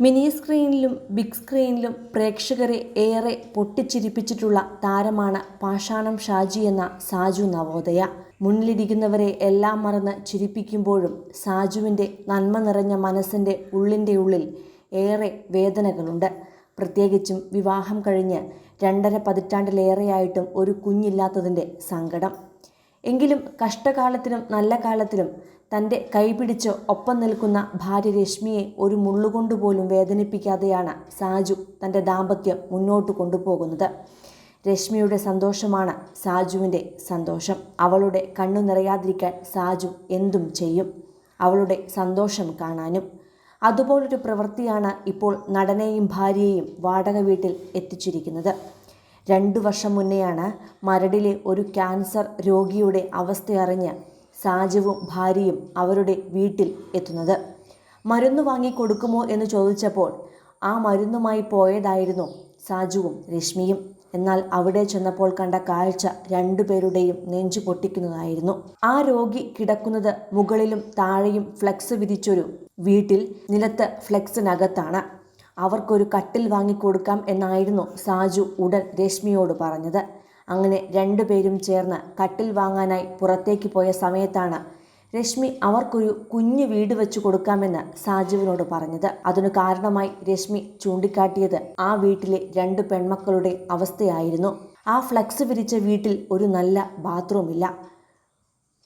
Mini സ്ക്രീനിലും big സ്ക്രീനിലും പ്രേക്ഷകരെ ഏറെ പൊട്ടിച്ചിരിപ്പിച്ചിട്ടുള്ള താരമാണ് പാഷാണം ഷാജി എന്ന സാജു നവോദയ. മുന്നിലിരിക്കുന്നവരെ എല്ലാം മറന്ന് ചിരിപ്പിക്കുമ്പോഴും സാജുവിന്റെ നന്മ നിറഞ്ഞ മനസ്സിന്റെ ഉള്ളിന്റെ ഉള്ളിൽ ഏറെ വേദനകളുണ്ട്. പ്രത്യേകിച്ചും വിവാഹം കഴിഞ്ഞ് രണ്ടര പതിറ്റാണ്ടിലേറെയായിട്ടും ഒരു കുഞ്ഞില്ലാത്തതിന്റെ സങ്കടം. എങ്കിലും കഷ്ടകാലത്തിലും നല്ല കാലത്തിലും തന്റെ കൈപിടിച്ച് ഒപ്പം നിൽക്കുന്ന ഭാര്യ രശ്മിയെ ഒരു മുള്ളുകൊണ്ടുപോലും വേദനിപ്പിക്കാതെയാണ് സാജു തന്റെ ദാമ്പത്യം മുന്നോട്ട് കൊണ്ടുപോകുന്നത്. രശ്മിയുടെ സന്തോഷമാണ് സാജുവിന്റെ സന്തോഷം. അവളുടെ കണ്ണു നിറയാതിരിക്കാൻ സാജു എന്തും ചെയ്യും. അവളുടെ സന്തോഷം കാണാനും. അതുപോലൊരു പ്രവൃത്തിയാണ് ഇപ്പോൾ നടനെയും ഭാര്യയെയും വാടക വീട്ടിൽ എത്തിച്ചിരിക്കുന്നത്. രണ്ടു വർഷം മുന്നെയാണ് മരടിലെ ഒരു ക്യാൻസർ രോഗിയുടെ അവസ്ഥയറിഞ്ഞ് സാജുവും ഭാര്യയും അവരുടെ വീട്ടിൽ എത്തുന്നത്. മരുന്ന് വാങ്ങി കൊടുക്കുമോ എന്ന് ചോദിച്ചപ്പോൾ ആ മരുന്നുമായി പോയതായിരുന്നു സാജുവും രശ്മിയും. എന്നാൽ അവിടെ ചെന്നപ്പോൾ കണ്ട കാഴ്ച രണ്ടുപേരുടെയും നെഞ്ചു പൊട്ടിക്കുന്നതായിരുന്നു. ആ രോഗി കിടക്കുന്നത് മുകളിലും താഴെയും ഫ്ലെക്സ് വിധിച്ചൊരു വീട്ടിൽ നിലത്ത് ഫ്ലെക്സിനകത്താണ്. അവർക്കൊരു കട്ടിൽ വാങ്ങിക്കൊടുക്കാം എന്നായിരുന്നു സാജു ഉടൻ രശ്മിയോട് പറഞ്ഞത്. അങ്ങനെ രണ്ടുപേരും ചേർന്ന് കട്ടിൽ വാങ്ങാനായി പുറത്തേക്ക് പോയ സമയത്താണ് രശ്മി അവർക്കൊരു കുഞ്ഞു വീട് വെച്ച് കൊടുക്കാമെന്ന് സാജുവിനോട് പറഞ്ഞത്. അതിനു കാരണമായി രശ്മി ചൂണ്ടിക്കാട്ടിയത് ആ വീട്ടിലെ രണ്ട് പെൺമക്കളുടെ അവസ്ഥയായിരുന്നു. ആ ഫ്ലക്സ് വിരിച്ച വീട്ടിൽ ഒരു നല്ല ബാത്റൂം ഇല്ല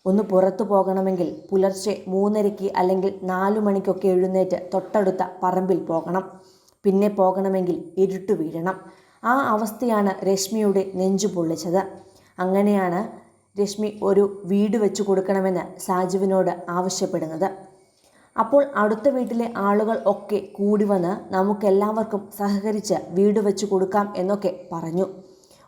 ഒന്ന് പുറത്തു പോകണമെങ്കിൽ പുലർച്ചെ മൂന്നരയ്ക്ക് അല്ലെങ്കിൽ നാലു മണിക്കൊക്കെ എഴുന്നേറ്റ് തൊട്ടടുത്ത പറമ്പിൽ പോകണം. പിന്നെ പോകണമെങ്കിൽ ഇരുട്ടു വീഴണം. ആ അവസ്ഥയാണ് രശ്മിയുടെ നെഞ്ചു പൊള്ളിച്ചത്. അങ്ങനെയാണ് രശ്മി ഒരു വീട് വെച്ചു കൊടുക്കണമെന്ന് സാജുവിനോട് ആവശ്യപ്പെടുന്നത്. അപ്പോൾ അടുത്ത വീട്ടിലെ ആളുകൾ ഒക്കെ കൂടി വന്ന് നമുക്കെല്ലാവർക്കും സഹകരിച്ച് വീട് വെച്ചു കൊടുക്കാം എന്നൊക്കെ പറഞ്ഞു.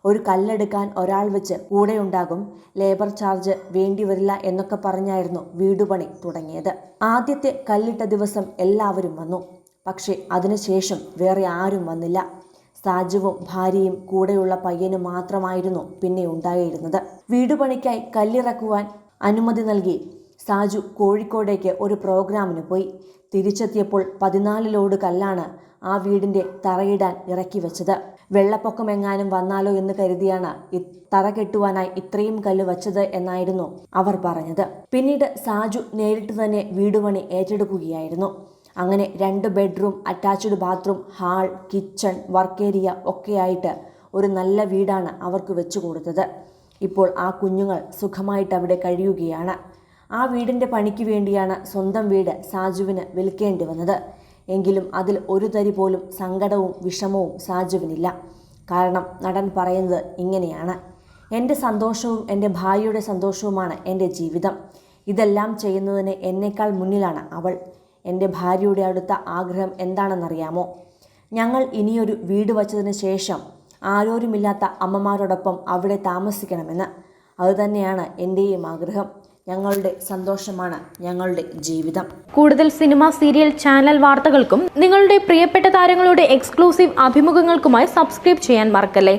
ഒരു കല്ലെടുക്കാൻ ഒരാൾ വെച്ച് കൂടെയുണ്ടാകും. ലേബർ ചാർജ് വേണ്ടിവരില്ല എന്നൊക്കെ പറഞ്ഞായിരുന്നു വീടുപണി തുടങ്ങിയത്. ആദ്യത്തെ കല്ലിട്ട ദിവസം എല്ലാവരും വന്നു. പക്ഷേ അതിനുശേഷം വേറെ ആരും വന്നില്ല. സാജുവും ഭാര്യയും കൂടെയുള്ള പയ്യനും മാത്രമായിരുന്നു പിന്നെ ഉണ്ടായിരുന്നത്. വീടുപണിക്കായി കല്ലിറക്കുവാൻ അനുമതി നൽകി സാജു കോഴിക്കോടേക്ക് ഒരു പ്രോഗ്രാമിന് പോയി. തിരിച്ചെത്തിയപ്പോൾ പതിനാല് ലോഡ് കല്ലാണ് ആ വീടിന്റെ തറയിടാൻ ഇറക്കി വെച്ചത്. വെള്ളപ്പൊക്കം എങ്ങാനും വന്നാലോ എന്ന് കരുതിയാണ് തറ കെട്ടുവാനായി ഇത്രയും കല്ല് വച്ചത് എന്നായിരുന്നു അവർ പറഞ്ഞത്. പിന്നീട് സാജു നേരിട്ട് തന്നെ വീടുപണി ഏറ്റെടുക്കുകയായിരുന്നു. അങ്ങനെ രണ്ട് bedroom attached bathroom hall kitchen work area ഒക്കെയായിട്ട് ഒരു നല്ല വീടാണ് അവർക്ക് വെച്ചു കൊടുത്തത്. ഇപ്പോൾ ആ കുഞ്ഞുങ്ങൾ സുഖമായിട്ട് അവിടെ കഴിയുകയാണ്. ആ വീടിന്റെ പണിക്ക് വേണ്ടിയാണ് സ്വന്തം വീട് സാജുവിന് വിൽക്കേണ്ടി വന്നത്. എങ്കിലും അതിൽ ഒരു തരി പോലും സങ്കടവും വിഷമവും സാജുവിനില്ല. കാരണം നടൻ പറയുന്നത് ഇങ്ങനെയാണ്. എന്റെ സന്തോഷവും എന്റെ ഭാര്യയുടെ സന്തോഷവുമാണ് എന്റെ ജീവിതം. ഇതെല്ലാം ചെയ്യുന്നതിന് എന്നേക്കാൾ മുന്നിലാണ് അവൾ. എന്റെ ഭാര്യയുടെ അടുത്ത ആഗ്രഹം എന്താണെന്നറിയാമോ? ഞങ്ങൾ ഇനിയൊരു വീട് വച്ചതിന് ശേഷം ആരോരുമില്ലാത്ത അമ്മമാരോടൊപ്പം അവിടെ താമസിക്കണമെന്ന്. അതുതന്നെയാണ് എന്റെയും ആഗ്രഹം. ഞങ്ങളുടെ സന്തോഷമാണ് ഞങ്ങളുടെ ജീവിതം. കൂടുതൽ സിനിമ സീരിയൽ ചാനൽ വാർത്തകൾക്കും നിങ്ങളുടെ പ്രിയപ്പെട്ട താരങ്ങളുടെ എക്സ്ക്ലൂസീവ് അഭിമുഖങ്ങൾക്കുമായി സബ്സ്ക്രൈബ് ചെയ്യാൻ മറക്കല്ലേ?